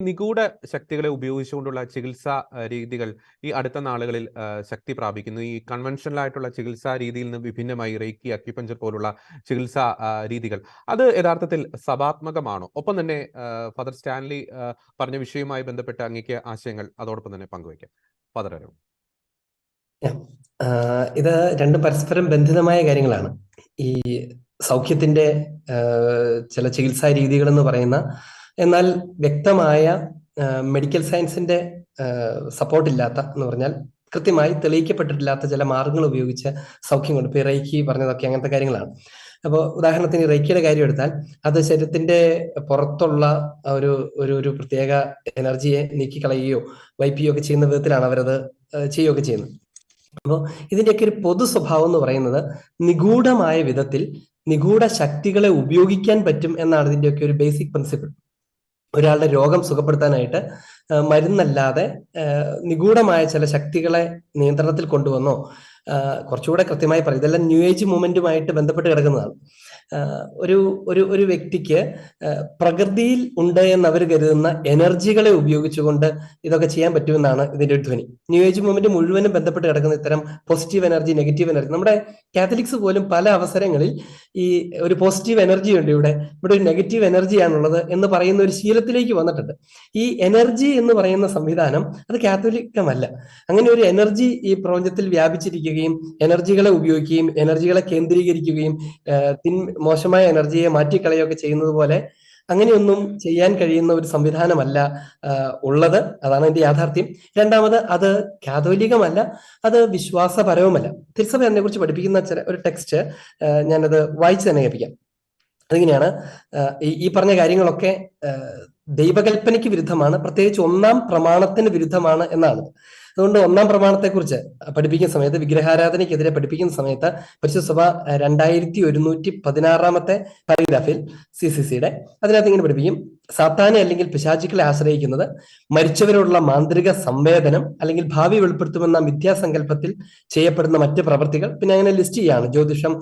നിഗൂഢ ശക്തികളെ ഉപയോഗിച്ചുകൊണ്ടുള്ള ചികിത്സാ രീതികൾ ഈ അടുത്ത നാളുകളിൽ ശക്തി പ്രാപിക്കുന്നു. ഈ കൺവെൻഷനൽ ആയിട്ടുള്ള ചികിത്സാ രീതിയിൽ നിന്ന് വിഭിന്നമായി റേക്കി അക്യുപഞ്ചർ പോലുള്ള ചികിത്സാ രീതികൾ. അത് യഥാർത്ഥത്തിൽ സഭാത്മകമാണോ? ഒപ്പം തന്നെ ഫാദർ സ്റ്റാൻലി പറഞ്ഞ വിഷയവുമായി ബന്ധപ്പെട്ട അങ്ങേക്ക് ആശയങ്ങൾ അതോടൊപ്പം തന്നെ പങ്കുവയ്ക്കാം. ഫാദർ അരുൺ. ഇത് രണ്ട് പരസ്പരം ബന്ധിതമായ കാര്യങ്ങളാണ്. ഈ സൗഖ്യത്തിന്റെ ചില ചികിത്സാ രീതികൾ എന്ന് പറയുന്ന എന്നാൽ വ്യക്തമായ മെഡിക്കൽ സയൻസിന്റെ സപ്പോർട്ട് ഇല്ലാത്ത എന്ന് പറഞ്ഞാൽ കൃത്യമായി തെളിയിക്കപ്പെട്ടിട്ടില്ലാത്ത ചില മാർഗങ്ങൾ ഉപയോഗിച്ച് സൗഖ്യം കൊണ്ട് ഇപ്പൊ ഈ പറഞ്ഞതൊക്കെ അങ്ങനത്തെ കാര്യങ്ങളാണ്. അപ്പോൾ ഉദാഹരണത്തിന് റൈക്കിയുടെ കാര്യം എടുത്താൽ അത് ശരീരത്തിന്റെ പുറത്തുള്ള ഒരു ഒരു ഒരു പ്രത്യേക എനർജിയെ നീക്കിക്കളയുകയോ വൈപ്പിയോ ഒക്കെ ചെയ്യുന്ന വിധത്തിലാണ് അവരത് ചെയ്യുകയൊക്കെ ചെയ്യുന്നത്. അപ്പോൾ ഇതിന്റെയൊക്കെ ഒരു പൊതു സ്വഭാവം എന്ന് പറയുന്നത് നിഗൂഢമായ വിധത്തിൽ നിഗൂഢ ശക്തികളെ ഉപയോഗിക്കാൻ പറ്റും എന്നാണ് ഇതിന്റെയൊക്കെ ഒരു ബേസിക് പ്രിൻസിപ്പിൾ ഒരാളുടെ രോഗം സുഖപ്പെടുത്താനായിട്ട് മരുന്നല്ലാതെ നിഗൂഢമായ ചില ശക്തികളെ നിയന്ത്രണത്തിൽ കൊണ്ടുവന്നോ കുറച്ചുകൂടെ കൃത്യമായി പറയും ഇതെല്ലാം ന്യൂ ഏജ് മൂവ്മെന്റുമായിട്ട് ബന്ധപ്പെട്ട് കിടക്കുന്നതാണ്. ഒരു ഒരു ഒരു വ്യക്തിക്ക് പ്രകൃതിയിൽ ഉണ്ട് എന്ന് അവർ കരുതുന്ന എനർജികളെ ഉപയോഗിച്ചുകൊണ്ട് ഇതൊക്കെ ചെയ്യാൻ പറ്റുമെന്നാണ് ഇതിന്റെ ധ്വനി. ന്യൂ ഏജ് മൂവ്മെന്റ് മുഴുവനും ബന്ധപ്പെട്ട് കിടക്കുന്ന ഇത്തരം പോസിറ്റീവ് എനർജി നെഗറ്റീവ് എനർജി നമ്മുടെ കാത്തലിക്സ് പോലും പല അവസരങ്ങളിൽ ഈ ഒരു പോസിറ്റീവ് എനർജി ഉണ്ട് ഇവിടെ. ഇവിടെ ഒരു നെഗറ്റീവ് എനർജിയാണുള്ളത് എന്ന് പറയുന്ന ഒരു ശീലത്തിലേക്ക് വന്നിട്ടുണ്ട്. ഈ എനർജി എന്ന് പറയുന്ന സംവിധാനം അത് കാത്തലിക്കമല്ല അങ്ങനെ ഒരു എനർജി ഈ പ്രപഞ്ചത്തിൽ വ്യാപിച്ചിരിക്കുകയും എനർജികളെ ഉപയോഗിക്കുകയും എനർജികളെ കേന്ദ്രീകരിക്കുകയും മോശമായ എനർജിയെ മാറ്റിക്കളയുകയൊക്കെ ചെയ്യുന്നത് പോലെ അങ്ങനെയൊന്നും ചെയ്യാൻ കഴിയുന്ന ഒരു സംവിധാനമല്ല ഉള്ളത്. അതാണ് എന്റെ യാഥാർത്ഥ്യം. രണ്ടാമത് അത് കാതോലികമല്ല അത് വിശ്വാസപരവുമല്ല. തിരുസഭ എന്നെ കുറിച്ച് പഠിപ്പിക്കുന്ന ചില ഒരു ടെക്സ്റ്റ് ഞാനത് വായിച്ചു തന്നെ കേൾപ്പിക്കാം. അതിങ്ങനെയാണ് ഈ പറഞ്ഞ കാര്യങ്ങളൊക്കെ ദൈവകൽപ്പനയ്ക്ക് വിരുദ്ധമാണ് പ്രത്യേകിച്ച് ഒന്നാം പ്രമാണത്തിന് വിരുദ്ധമാണ് എന്നാണ്. അതുകൊണ്ട് ഒന്നാം പ്രമാണത്തെക്കുറിച്ച് പഠിപ്പിക്കുന്ന സമയത്ത് വിഗ്രഹാരാധനയ്ക്കെതിരെ പഠിപ്പിക്കുന്ന സമയത്ത് പരിശുദ്ധ സഭ രണ്ടായിരത്തി ഒരുന്നൂറ്റി പതിനാറാമത്തെ പാരഗ്രാഫിൽ സി സി സിയുടെ അതിനകത്ത് ഇങ്ങനെ പഠിപ്പിക്കും. സാത്താനെ അല്ലെങ്കിൽ പിശാചുക്കളെ ആശ്രയിക്കുന്നത് മരിച്ചവരോടുള്ള മാന്ത്രിക സംവേദനം അല്ലെങ്കിൽ ഭാവി വെളിപ്പെടുത്തുമെന്ന മിഥ്യാസങ്കല്പത്തിൽ ചെയ്യപ്പെടുന്ന മറ്റ് പ്രവൃത്തികൾ പിന്നെ അങ്ങനെ ലിസ്റ്റ് ചെയ്യാണ്. ജ്യോതിഷം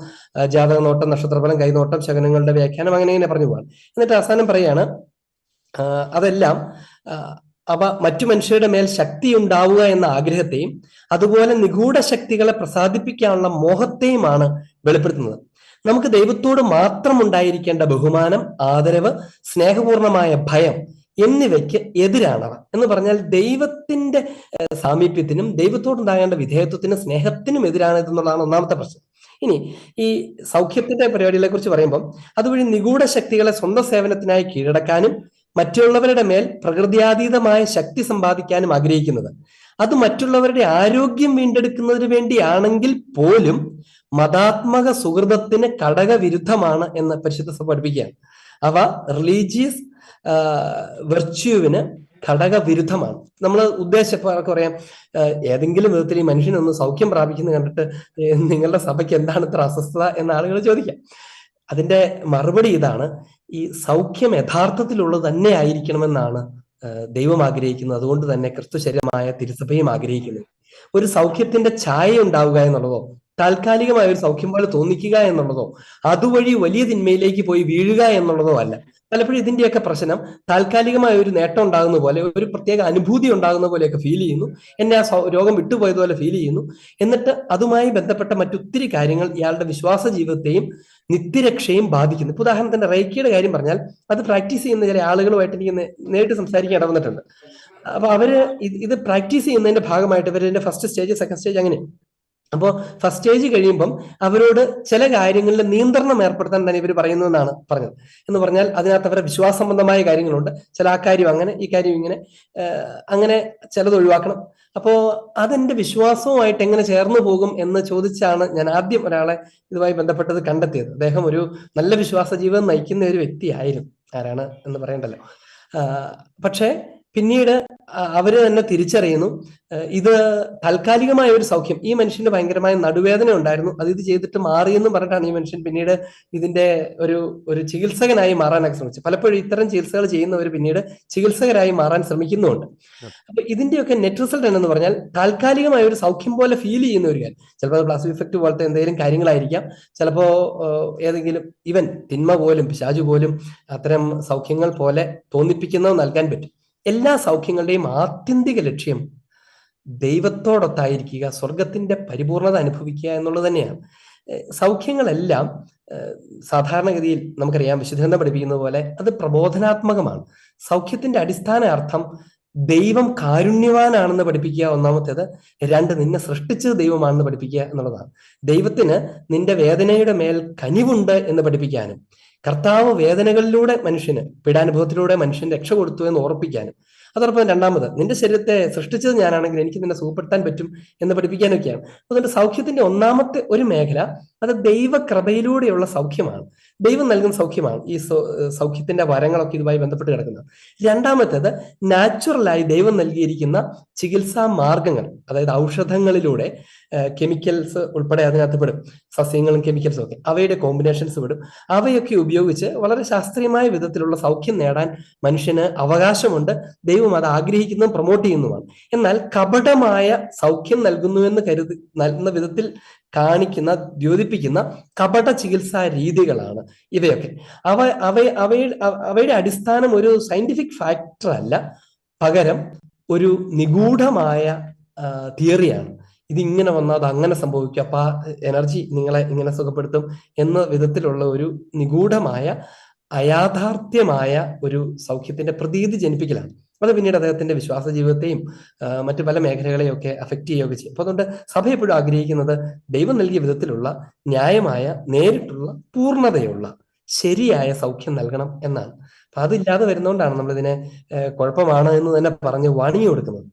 ജാതക നോട്ടം നക്ഷത്രഫലം കൈനോട്ടം ശകനങ്ങളുടെ വ്യാഖ്യാനം അങ്ങനെ ഇങ്ങനെ പറഞ്ഞു പോവാണ്. എന്നിട്ട് അവസാനം പറയാണ് അതെല്ലാം അവ മറ്റു മനുഷ്യരുടെ മേൽ ശക്തി ഉണ്ടാവുക എന്ന ആഗ്രഹത്തെയും അതുപോലെ നിഗൂഢ ശക്തികളെ പ്രസാദിപ്പിക്കാനുള്ള മോഹത്തെയുമാണ് വെളിപ്പെടുത്തുന്നത്. നമുക്ക് ദൈവത്തോട് മാത്രം ഉണ്ടായിരിക്കേണ്ട ബഹുമാനം ആദരവ് സ്നേഹപൂർണമായ ഭയം എന്നിവയ്ക്ക് എതിരാണവ. എന്ന് പറഞ്ഞാൽ ദൈവത്തിന്റെ സാമീപ്യത്തിനും ദൈവത്തോടുണ്ടാകേണ്ട വിധേയത്വത്തിനും സ്നേഹത്തിനും എതിരാണ് ഇതെന്നുള്ളതാണ് ഒന്നാമത്തെ പ്രശ്നം. ഇനി ഈ സൗഖ്യത്തിന്റെ പരിപാടികളെ കുറിച്ച് പറയുമ്പോൾ അതുവഴി നിഗൂഢ ശക്തികളെ സ്വന്തം സേവനത്തിനായി കീഴടക്കാനും മറ്റുള്ളവരുടെ മേൽ പ്രകൃതിയാതീതമായ ശക്തി സമ്പാദിക്കാനും ആഗ്രഹിക്കുന്നത്. അത് മറ്റുള്ളവരുടെ ആരോഗ്യം വീണ്ടെടുക്കുന്നതിന് വേണ്ടിയാണെങ്കിൽ പോലും മതാത്മക സുഹൃതത്തിന് ഘടകവിരുദ്ധമാണ് എന്ന് പരിശുദ്ധ പഠിപ്പിക്കുകയാണ്. അവ റിലീജിയസ് വെർച്യൂവിന് ഘടകവിരുദ്ധമാണ് നമ്മൾ ഉദ്ദേശം പറയാം ഏതെങ്കിലും വിധത്തിൽ ഈ മനുഷ്യനൊന്ന് സൗഖ്യം പ്രാപിക്കുന്നത് കണ്ടിട്ട് നിങ്ങളുടെ സഭയ്ക്ക് എന്താണ് ഇത്ര അസ്വസ്ഥത എന്ന് ആളുകൾ ചോദിക്കാം. അതിന്റെ മറുപടി ഇതാണ് ഈ സൗഖ്യം യഥാർത്ഥത്തിലുള്ളത് തന്നെ ആയിരിക്കണമെന്നാണ് ദൈവം ആഗ്രഹിക്കുന്നത്. അതുകൊണ്ട് തന്നെ ക്രിസ്തു ശരീരമായ തിരുസഭയും ആഗ്രഹിക്കുന്നത് ഒരു സൗഖ്യത്തിന്റെ ഛായ ഉണ്ടാവുക എന്നുള്ളതോ താൽക്കാലികമായ ഒരു സൗഖ്യം പോലെ തോന്നിക്കുക എന്നുള്ളതോ അതുവഴി വലിയ തിന്മയിലേക്ക് പോയി വീഴുക എന്നുള്ളതോ അല്ല. പലപ്പോഴും ഇതിന്റെയൊക്കെ പ്രശ്നം താൽക്കാലികമായ ഒരു നേട്ടം ഉണ്ടാകുന്ന പോലെ ഒരു പ്രത്യേക അനുഭൂതി ഉണ്ടാകുന്ന പോലെയൊക്കെ ഫീൽ ചെയ്യുന്നു. എന്നെ ആ രോഗം വിട്ടുപോയതുപോലെ ഫീൽ ചെയ്യുന്നു. എന്നിട്ട് അതുമായി ബന്ധപ്പെട്ട മറ്റൊത്തിരി കാര്യങ്ങൾ ഇയാളുടെ വിശ്വാസ ജീവിതത്തെയും നിത്യരക്ഷയും ബാധിക്കുന്നു. ഇപ്പൊ ഉദാഹരണത്തിന് റേക്കിയുടെ കാര്യം പറഞ്ഞാൽ അത് പ്രാക്ടീസ് ചെയ്യുന്ന ചില ആളുകളുമായിട്ട് എനിക്ക് നേരിട്ട് സംസാരിക്കാൻ ഇടവന്നിട്ടുണ്ട്. അപ്പൊ അവർ ഇത് ഇത് പ്രാക്ടീസ് ചെയ്യുന്നതിന്റെ ഭാഗമായിട്ട് ഇവരുടെ ഫസ്റ്റ് സ്റ്റേജ് സെക്കൻഡ് സ്റ്റേജ് അങ്ങനെ. അപ്പോൾ ഫസ്റ്റ് സ്റ്റേജ് കഴിയുമ്പം അവരോട് ചില കാര്യങ്ങളിൽ നിയന്ത്രണം ഏർപ്പെടുത്താൻ തന്നെ ഇവർ പറയുന്നതെന്നാണ് പറഞ്ഞത്. എന്ന് പറഞ്ഞാൽ അതിനകത്ത് അവരുടെ വിശ്വാസ സംബന്ധമായ കാര്യങ്ങളുണ്ട്. ചില ആ കാര്യം അങ്ങനെ ഈ കാര്യം ഇങ്ങനെ അങ്ങനെ ചിലത് ഒഴിവാക്കണം. അപ്പോ അതെന്റെ വിശ്വാസവുമായിട്ട് എങ്ങനെ ചേർന്നു പോകും എന്ന് ചോദിച്ചാണ് ഞാൻ ആദ്യം ഒരാളെ ഇതുമായി ബന്ധപ്പെട്ടത് കണ്ടെത്തിയത്. അദ്ദേഹം ഒരു നല്ല വിശ്വാസ ജീവിതം നയിക്കുന്ന ഒരു വ്യക്തിയായിരുന്നു. ആരാണ് എന്ന് പറയണ്ടല്ലോ. പക്ഷേ പിന്നീട് അവർ തന്നെ തിരിച്ചറിയുന്നു. ഇത് താൽക്കാലികമായ ഒരു സൗഖ്യം. ഈ മനുഷ്യന് ഭയങ്കരമായ നടുവേദന ഉണ്ടായിരുന്നു. അത് ഇത് ചെയ്തിട്ട് മാറിയെന്നും പറഞ്ഞിട്ടാണ് ഈ മനുഷ്യൻ പിന്നീട് ഇതിന്റെ ഒരു ഒരു ചികിത്സകനായി മാറാനൊക്കെ ശ്രമിച്ചു പലപ്പോഴും ഇത്തരം ചികിത്സകൾ ചെയ്യുന്നവർ പിന്നീട് ചികിത്സകരായി മാറാൻ ശ്രമിക്കുന്നുമുണ്ട്. അപ്പൊ ഇതിന്റെയൊക്കെ നെറ്റ് റിസൾട്ട് എന്നു പറഞ്ഞാൽ താൽക്കാലികമായ ഒരു സൗഖ്യം പോലെ ഫീൽ ചെയ്യുന്ന ഒരു കാര്യം. ചിലപ്പോൾ പ്ലാസ്റ്റിക് ഇഫക്റ്റ് പോലത്തെ എന്തെങ്കിലും കാര്യങ്ങളായിരിക്കാം. ചിലപ്പോ ഏതെങ്കിലും ഇവൻ തിന്മ പോലും പിശാജു പോലും അത്തരം സൗഖ്യങ്ങൾ പോലെ തോന്നിപ്പിക്കുന്നത് നൽകാൻ പറ്റും. എല്ലാ സൗഖ്യങ്ങളുടെയും ആത്യന്തിക ലക്ഷ്യം ദൈവത്തോടൊത്തായിരിക്കുക സ്വർഗത്തിന്റെ പരിപൂർണത അനുഭവിക്കുക എന്നുള്ളത് തന്നെയാണ്. സൗഖ്യങ്ങളെല്ലാം സാധാരണഗതിയിൽ നമുക്കറിയാം വിശുദ്ധ പഠിപ്പിക്കുന്നത് പോലെ അത് പ്രബോധനാത്മകമാണ്. സൗഖ്യത്തിന്റെ അടിസ്ഥാന അർത്ഥം ദൈവം കാരുണ്യവാനാണെന്ന് പഠിപ്പിക്കുക ഒന്നാമത്തേത് രണ്ട് നിന്നെ സൃഷ്ടിച്ചത് ദൈവമാണെന്ന് പഠിപ്പിക്കുക എന്നുള്ളതാണ്. ദൈവത്തിന് നിന്റെ വേദനയുടെ മേൽ കനിവുണ്ട് എന്ന് പഠിപ്പിക്കാനും കർത്താവ് വേദനകളിലൂടെ മനുഷ്യന് പീഡാനുഭവത്തിലൂടെ മനുഷ്യൻ രക്ഷ കൊടുത്തു എന്ന് ഓർപ്പിക്കാനും അതോടൊപ്പം രണ്ടാമത് നിന്റെ ശരീരത്തെ സൃഷ്ടിച്ചത് ഞാനാണെങ്കിൽ എനിക്ക് നിന്നെ സുഖപ്പെടുത്താൻ പറ്റും എന്ന് പഠിപ്പിക്കാനൊക്കെയാണ്. അതുകൊണ്ട് സൗഖ്യത്തിന്റെ ഒന്നാമത്തെ ഒരു മേഖല അത് ദൈവകൃപയിലൂടെയുള്ള സൗഖ്യമാണ്. ദൈവം നൽകുന്ന സൗഖ്യമാണ് ഈ സൗഖ്യത്തിന്റെ വരങ്ങളൊക്കെ ഇതുമായി ബന്ധപ്പെട്ട് കിടക്കുന്നത്. രണ്ടാമത്തേത് നാച്ചുറലായി ദൈവം നൽകിയിരിക്കുന്ന ചികിത്സാ മാർഗങ്ങൾ അതായത് ഔഷധങ്ങളിലൂടെ കെമിക്കൽസ് ഉൾപ്പെടെ അതിനകത്ത് പെടും. സസ്യങ്ങളും കെമിക്കൽസും ഒക്കെ. അവയുടെ കോമ്പിനേഷൻസ് പെടും. അവയൊക്കെ ഉപയോഗിച്ച് വളരെ ശാസ്ത്രീയമായ വിധത്തിലുള്ള സൗഖ്യം നേടാൻ മനുഷ്യന് അവകാശമുണ്ട്. ദൈവം അത് ആഗ്രഹിക്കുന്നതും പ്രൊമോട്ട് ചെയ്യുന്നതുമാണ് എന്നാൽ കപടമായ സൗഖ്യം നൽകുന്നു എന്ന് കരുതി നൽകുന്ന വിധത്തിൽ കാണിക്കുന്ന ദ്യോതിപ്പിക്കുന്ന കപട ചികിത്സാ രീതികളാണ് ഇവയൊക്കെ. അവ- അവയുടെ അടിസ്ഥാനം ഒരു സയന്റിഫിക് ഫാക്ടർ അല്ല. പകരം ഒരു നിഗൂഢമായ തിയറിയാണ്. ഇതിങ്ങനെ വന്നാൽ അത് അങ്ങനെ സംഭവിക്കും. അപ്പൊ ആ എനർജി നിങ്ങളെ ഇങ്ങനെ സുഖപ്പെടുത്തും എന്ന വിധത്തിലുള്ള ഒരു നിഗൂഢമായ അയാഥാർത്ഥ്യമായ ഒരു സൗഖ്യത്തിന്റെ പ്രതീതി ജനിപ്പിക്കലാണ്. അത് പിന്നീട് അദ്ദേഹത്തിന്റെ വിശ്വാസ ജീവിതത്തെയും മറ്റ് പല മേഖലകളെയും ഒക്കെ അഫക്റ്റ് ചെയ്യുകയൊക്കെ ചെയ്യും. അപ്പൊ അതുകൊണ്ട് സഭ എപ്പോഴും ആഗ്രഹിക്കുന്നത് ദൈവം നൽകിയ വിധത്തിലുള്ള ന്യായമായ നേരിട്ടുള്ള പൂർണതയുള്ള ശരിയായ സൗഖ്യം നൽകണം എന്നാണ്. അതില്ലാതെ വരുന്നതുകൊണ്ടാണ് നമ്മൾ ഇതിനെ കുഴപ്പമാണ് എന്ന് തന്നെ പറഞ്ഞ് വണിഞ്ഞു കൊടുക്കുന്നത്.